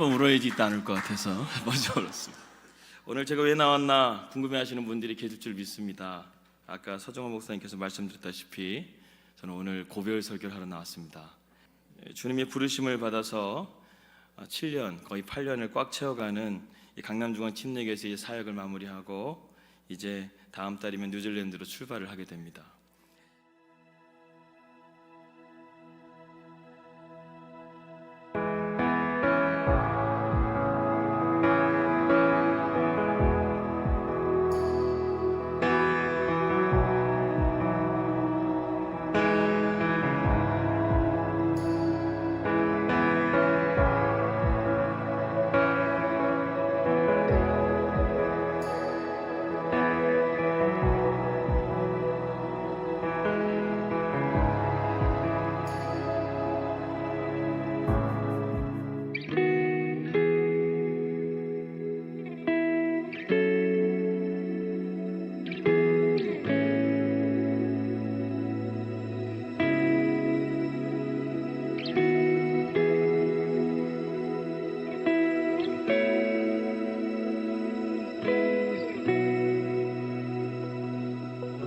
번 울어야지 나눌 것 같아서 먼저 울었습니다. 오늘 제가 왜 나왔나 궁금해하시는 분들이 계실 줄 믿습니다. 아까 서정원 목사님께서 말씀드렸다시피 저는 오늘 고별 설교를 하러 나왔습니다. 예, 주님의 부르심을 받아서 7년 거의 8년을 꽉 채워가는 이 강남중앙 침례교회에서 의 사역을 마무리하고 이제 다음 달이면 뉴질랜드로 출발을 하게 됩니다.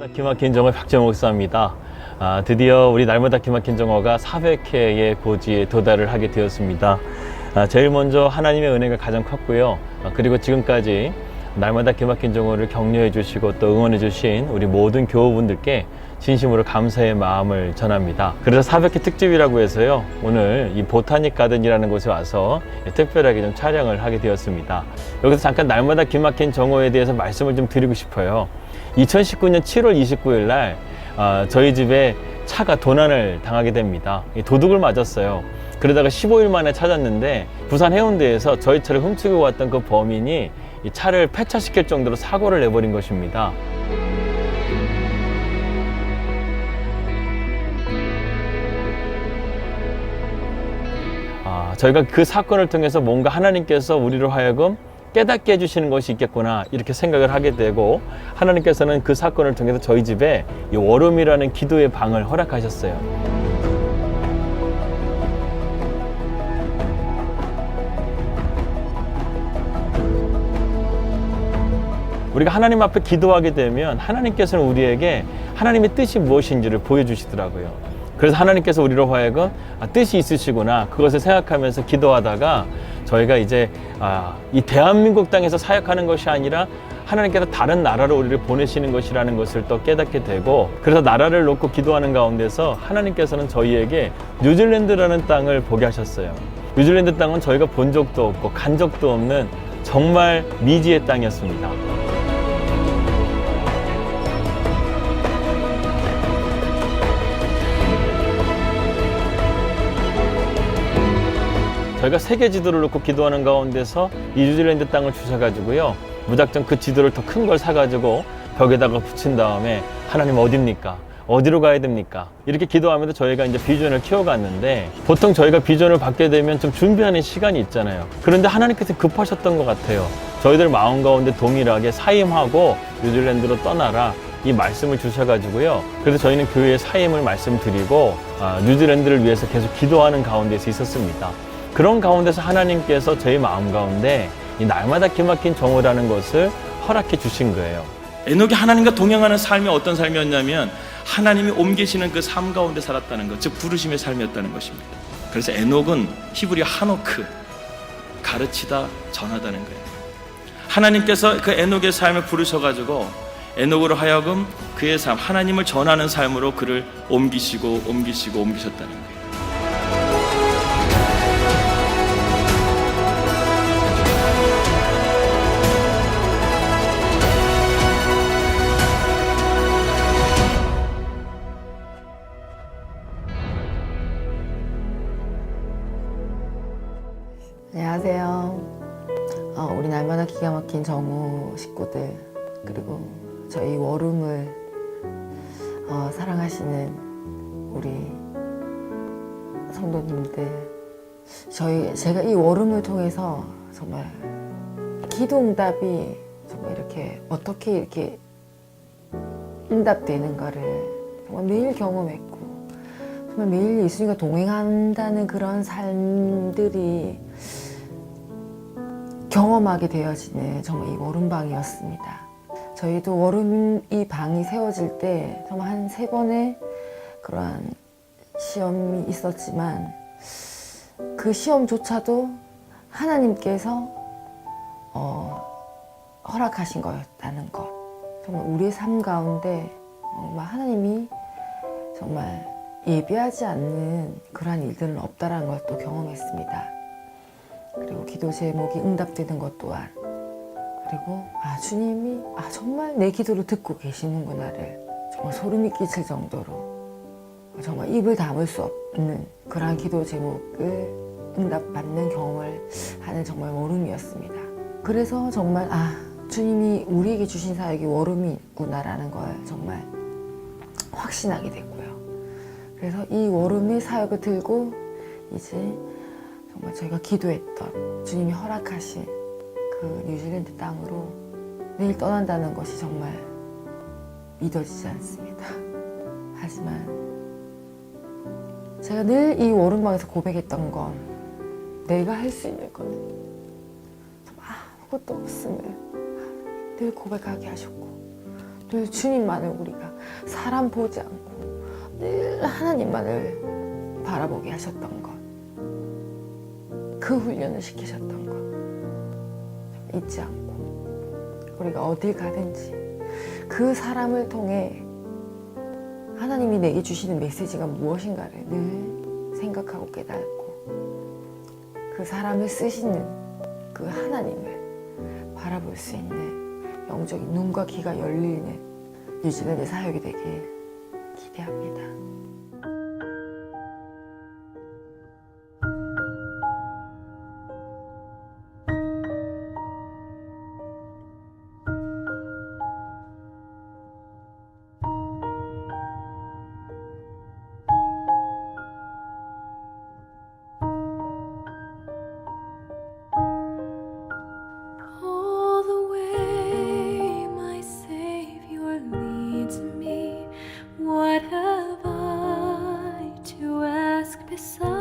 날마다 기막힌 정어 박재목 목사입니다. 아, 드디어 우리 날마다 기막힌 정어가 400회의 고지에 도달을 하게 되었습니다. 아, 제일 먼저 하나님의 은혜가 가장 컸고요. 아, 그리고 지금까지 날마다 기막힌 정어를 격려해 주시고 또 응원해 주신 우리 모든 교우분들께 진심으로 감사의 마음을 전합니다. 그래서 400회 특집이라고 해서요. 오늘 이 보타닉 가든이라는 곳에 와서 특별하게 좀 촬영을 하게 되었습니다. 여기서 잠깐 날마다 기막힌 정오에 대해서 말씀을 좀 드리고 싶어요. 2019년 7월 29일 날 아, 저희 집에 차가 도난을 당하게 됩니다. 이 도둑을 맞았어요. 그러다가 15일 만에 찾았는데 부산 해운대에서 저희 차를 훔치고 왔던 그 범인이 이 차를 폐차시킬 정도로 사고를 내버린 것입니다. 아, 저희가 그 사건을 통해서 뭔가 하나님께서 우리로 하여금 깨닫게 해주시는 것이 있겠구나 이렇게 생각을 하게 되고 하나님께서는 그 사건을 통해서 저희 집에 이 월음이라는 기도의 방을 허락하셨어요. 우리가 하나님 앞에 기도하게 되면 하나님께서는 우리에게 하나님의 뜻이 무엇인지를 보여주시더라고요. 그래서 하나님께서 우리로 하여금 아, 뜻이 있으시구나 그것을 생각하면서 기도하다가 저희가 이제 아, 이 대한민국 땅에서 사역하는 것이 아니라 하나님께서 다른 나라로 우리를 보내시는 것이라는 것을 또 깨닫게 되고 그래서 나라를 놓고 기도하는 가운데서 하나님께서는 저희에게 뉴질랜드라는 땅을 보게 하셨어요. 뉴질랜드 땅은 저희가 본 적도 없고 간 적도 없는 정말 미지의 땅이었습니다. 저희가 세계 지도를 놓고 기도하는 가운데서 이 뉴질랜드 땅을 주셔가지고요. 무작정 그 지도를 더 큰 걸 사가지고 벽에다가 붙인 다음에 하나님 어딥니까? 어디로 가야 됩니까? 이렇게 기도하면서 저희가 이제 비전을 키워갔는데 보통 저희가 비전을 받게 되면 좀 준비하는 시간이 있잖아요. 그런데 하나님께서 급하셨던 것 같아요. 저희들 마음 가운데 동일하게 사임하고 뉴질랜드로 떠나라. 이 말씀을 주셔가지고요. 그래서 저희는 교회에 사임을 말씀드리고 아, 뉴질랜드를 위해서 계속 기도하는 가운데서 있었습니다. 그런 가운데서 하나님께서 저희 마음 가운데 이 날마다 기막힌 정오라는 것을 허락해 주신 거예요. 에녹이 하나님과 동행하는 삶이 어떤 삶이었냐면 하나님이 옮기시는 그 삶 가운데 살았다는 것, 즉 부르심의 삶이었다는 것입니다. 그래서 에녹은 히브리 하노크 가르치다 전하다는 거예요. 하나님께서 그 에녹의 삶을 부르셔가지고 에녹으로 하여금 그의 삶, 하나님을 전하는 삶으로 그를 옮기시고 옮기시고 옮기셨다는 거예요. 기가 막힌 정우 식구들 그리고 저희 워룸을 어, 사랑하시는 우리 성도님들. 저희 제가 이 워룸을 통해서 정말 기도 응답이 정말 이렇게 어떻게 이렇게 응답되는가를 정말 매일 경험했고 정말 매일 예수님과 동행한다는 그런 삶들이 경험하게 되어지는 정말 이 월음방이었습니다. 저희도 월음 이 방이 세워질 때 정말 한 세 번의 그러한 시험이 있었지만 그 시험조차도 하나님께서 어, 허락하신 거였다는 것. 정말 우리의 삶 가운데 정말 하나님이 정말 예비하지 않는 그러한 일들은 없다라는 걸 또 경험했습니다. 그리고 기도 제목이 응답되는 것 또한 그리고 아 주님이 아 정말 내 기도를 듣고 계시는구나를 정말 소름이 끼칠 정도로 정말 입을 담을 수 없는 그러한 기도 제목을 응답받는 경험을 하는 정말 월음이었습니다. 그래서 정말 아 주님이 우리에게 주신 사역이 월음이구나라는 걸 정말 확신하게 됐고요. 그래서 이 월음의 사역을 들고 이제 정말 저희가 기도했던 주님이 허락하신 그 뉴질랜드 땅으로 내일 떠난다는 것이 정말 믿어지지 않습니다. 하지만 제가 늘이 월음방에서 고백했던 건 내가 할 수 있는 거는 아무것도 없음을 늘 고백하게 하셨고 늘 주님만을 우리가 사람 보지 않고 늘 하나님만을 바라보게 하셨던 것. 그 훈련을 시키셨던 것. 잊지 않고 우리가 어딜 가든지 그 사람을 통해 하나님이 내게 주시는 메시지가 무엇인가를 늘 생각하고 깨닫고 그 사람을 쓰시는 그 하나님을 바라볼 수 있는 영적인 눈과 귀가 열리는 뉴질랜드 사역이 되길 기대합니다. começar.